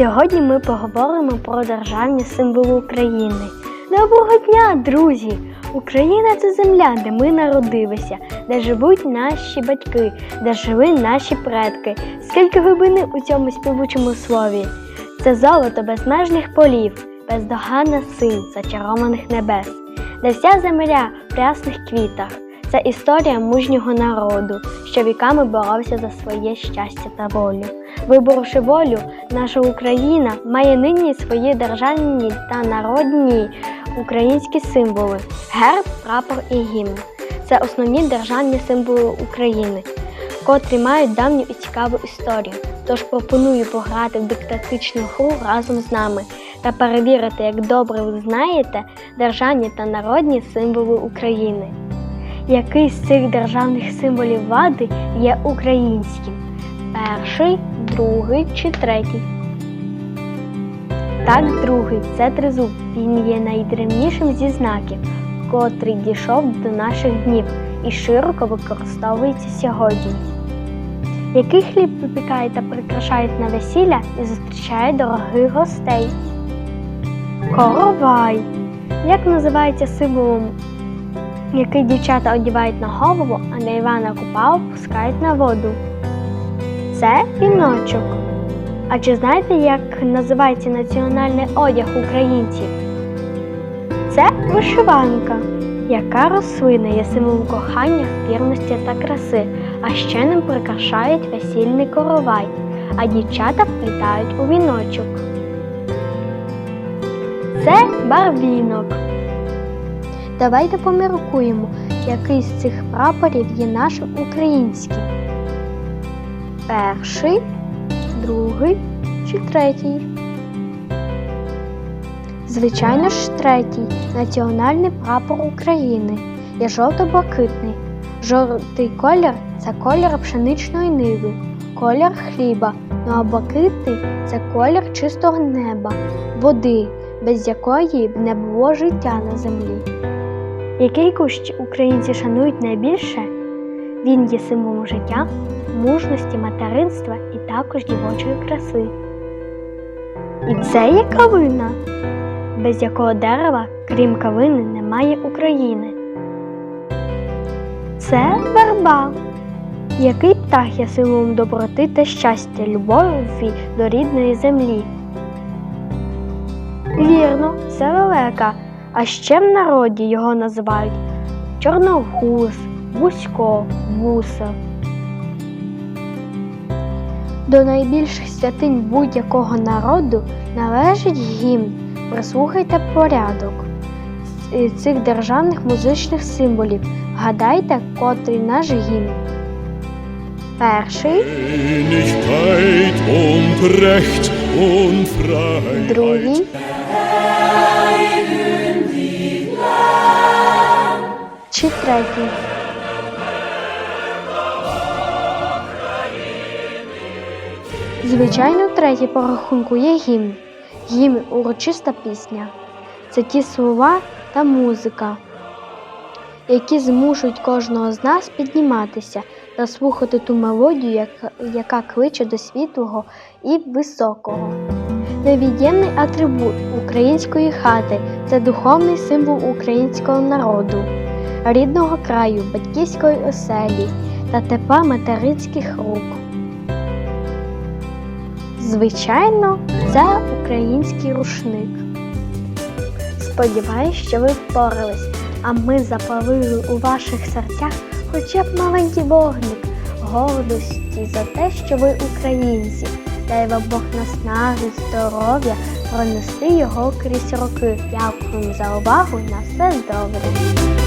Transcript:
Сьогодні ми поговоримо про державні символи України. Доброго дня, друзі! Україна це земля, де ми народилися, де живуть наші батьки, де жили наші предки. Скільки глибини у цьому співучому слові? Це золото безмежних полів, бездоганна синь зачарованих небес, де вся земля в прясних квітах. Це історія мужнього народу, що віками боровся за своє щастя та волю. Виборовши волю, наша Україна має нині свої державні та народні українські символи герб, прапор і гімн. Це основні державні символи України, котрі мають давню і цікаву історію. Тож пропоную пограти в диктатичну гру разом з нами та перевірити, як добре ви знаєте державні та народні символи України. Який з цих державних символів влади є українським? Перший, другий чи третій? Так, другий це тризуб. Він є найдревнішим зі знаків, котрий дійшов до наших днів і широко використовується сьогодні. Який хліб випікають та прикрашають на весілля і зустрічають дорогих гостей? Коровай. Як називається символом, який дівчата одягають на голову, а на Івана Купала пускають на воду? Це віночок. А чи знаєте, як називається національний одяг українців? Це вишиванка. Яка рослина є символом кохання, вірності та краси, а ще ним прикрашають весільний коровай, а дівчата вплітають у віночок. Це барвінок. Давайте поміркуємо, який з цих прапорів є нашим українським. Перший, другий чи третій? Звичайно ж, третій національний прапор України є жовто-блакитний. Жовтий колір це колір пшеничної ниви, колір хліба, ну а блакитний це колір чистого неба, води, без якої б не було життя на землі. Який кущ українці шанують найбільше? Він є символом життя, мужності, материнства і також дівочої краси. І це є калина, без якого дерева, крім калини, немає України. Це верба. Який птах є символом доброти та щастя, любові до рідної землі? Вірно, це лелека, а ще в народі його називають чорногуз, Бузько, вуса. До найбільших святинь будь-якого народу належить гімн. Прислухайте порядок цих державних музичних символів. Гадайте, котрий наш гімн. Перший, другий, чи третій. Звичайно, третій по рахунку є гімн. Гімн урочиста пісня. Це ті слова та музика, які змушують кожного з нас підніматися та слухати ту мелодію, яка, кличе до світлого і високого. Невід'ємний атрибут української хати це духовний символ українського народу, рідного краю, батьківської оселі та тепла материнських рук. Звичайно, це український рушник. Сподіваюсь, що ви впорались, а ми запалили у ваших серцях хоча б маленький вогник гордості за те, що ви українці. Дай вам Бог наснаги, здоров'я, пронести його крізь роки. Дякую за увагу на все добре.